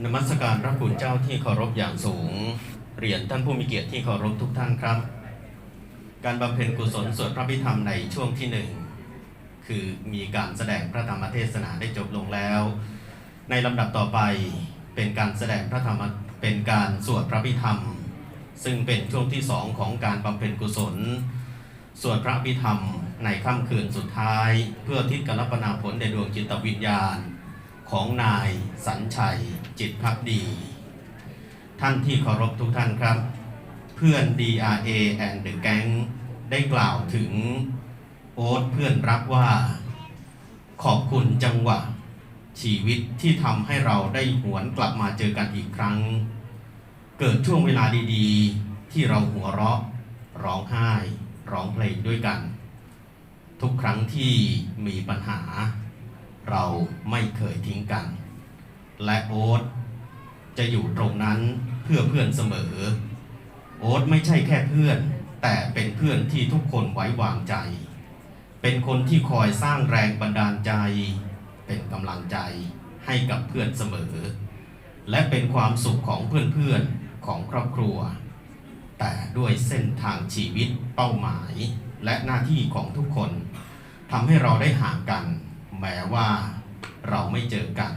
นมัสการพระคุณเจ้าที่เคารพอย่างสูง เรียนท่านผู้มีเกียรติที่เคารพทุกท่านครับ การบำเพ็ญกุศลสวดพระพิธรรมในช่วงที่หนึ่งคือมีการแสดงพระธรรมเทศนาได้จบลงแล้ว ในลำดับต่อไปเป็นการแสดงพระธรรมเป็นการสวดพระพิธรรม ซึ่งเป็นช่วงที่สองของการบำเพ็ญกุศลสวดพระพิธรรมในค่ำคืนสุดท้าย เพื่อทิศกรปนาผลในดวงจิตวิญญาณ ของนายสัญชัยจิตพักดี ท่านที่เคารพทุกท่านครับ เพื่อน DRA and the Gang ได้กล่าวถึงโอ๊ตเพื่อนรักว่า ขอบคุณจังหวะ ชีวิตที่ทำให้เราได้หวนกลับมาเจอกันอีกครั้ง เกิดช่วงเวลาดีๆ ที่เราหัวเราะ ร้องไห้ ร้องเพลงด้วยกัน ทุกครั้งที่มีปัญหา เราไม่เคยทิ้งกัน และโอ๊ตจะอยู่ตรงนั้นเพื่อเพื่อนเสมอ โอ๊ตไม่ใช่แค่เพื่อน แต่เป็นเพื่อนที่ทุกคนไว้วางใจ เป็นคนที่คอยสร้างแรงบันดาลใจ เป็นกำลังใจให้กับเพื่อนเสมอ และเป็นความสุขของเพื่อนๆของครอบครัว แต่ด้วยเส้นทางชีวิตเป้าหมายและหน้าที่ของทุกคนทำให้เราได้ห่างกัน แม้ว่าเราไม่เจอกัน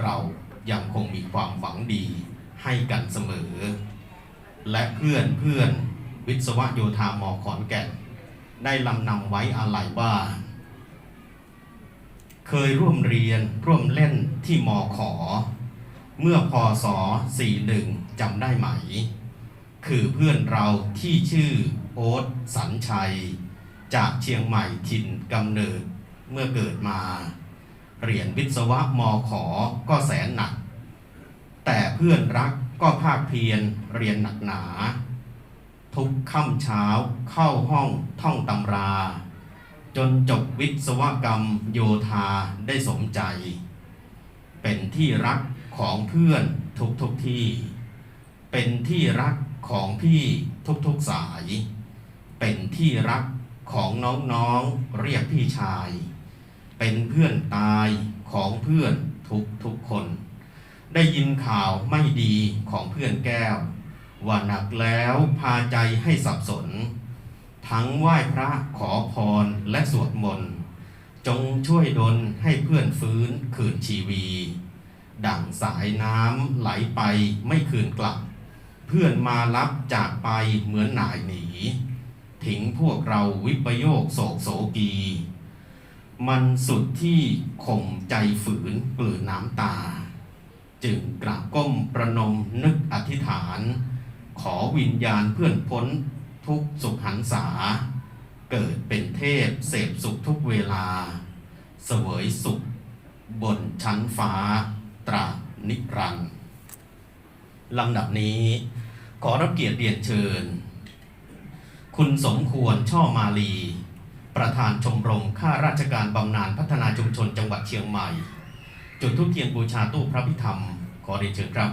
เรายังคงมีความหวังดีให้กันเสมอ และเพื่อนเพื่อนวิศวโยธามอขอนแก่น ได้ลำนำไว้อาลัยว่า เคยร่วมเรียนร่วมเล่นที่มอขอ เมื่อพศ 41จำได้ไหม คือเพื่อนเราที่ชื่อโอ๊ตสัญชัย จากเชียงใหม่ถิ่นกำเนิด เมื่อเกิดมาเรียนวิศวะมอขอก็แสนหนัก แต่เพื่อนรักก็ภาคเพียรเรียนหนักหนา ทุกค่ำเช้าเข้าห้องท่องตำรา จนจบวิศวกรรมโยธาได้สมใจ เป็นที่รักของเพื่อนทุกทุกที่ เป็นที่รักของพี่ทุกๆสาย เป็นที่รักของน้องๆเรียกพี่ชาย เป็นเพื่อนตายของเพื่อนทุกทุกๆคน ได้ยินข่าวไม่ดีของเพื่อนแก้ว ว่าหนักแล้วพาใจให้สับสน ทั้งไหว้พระขอพรและสวดมนต์จงช่วยดลให้เพื่อนฟื้นคืนชีวี ดั่งสายน้ำไหลไปไม่คืนกลับ เพื่อนมารับจากไปเหมือนหน่ายหนีทิ้งพวกเราวิปโยคโศกโศกี มันสุดที่ข่มใจฝืนเกลืนน้ำตา จึงกราบก้มประนมนึกอธิษฐาน ขอวิญญาณเพื่อนพ้นทุกสุขหันษา เกิดเป็นเทพเสพสุขทุกเวลา เสวยสุข บนชั้นฟ้า ตรานิรันดร์ลำดับนี้ ขอรับเกียรติเรียนเชิญ คุณสมควรช่อมาลี ประธานชมรมข้าราชการบำนาญพัฒนาชุมชนจังหวัดเชียงใหม่ จุดทุกเทียนบูชาตู้พระพิธรรม ขอเรียนเชิญครับ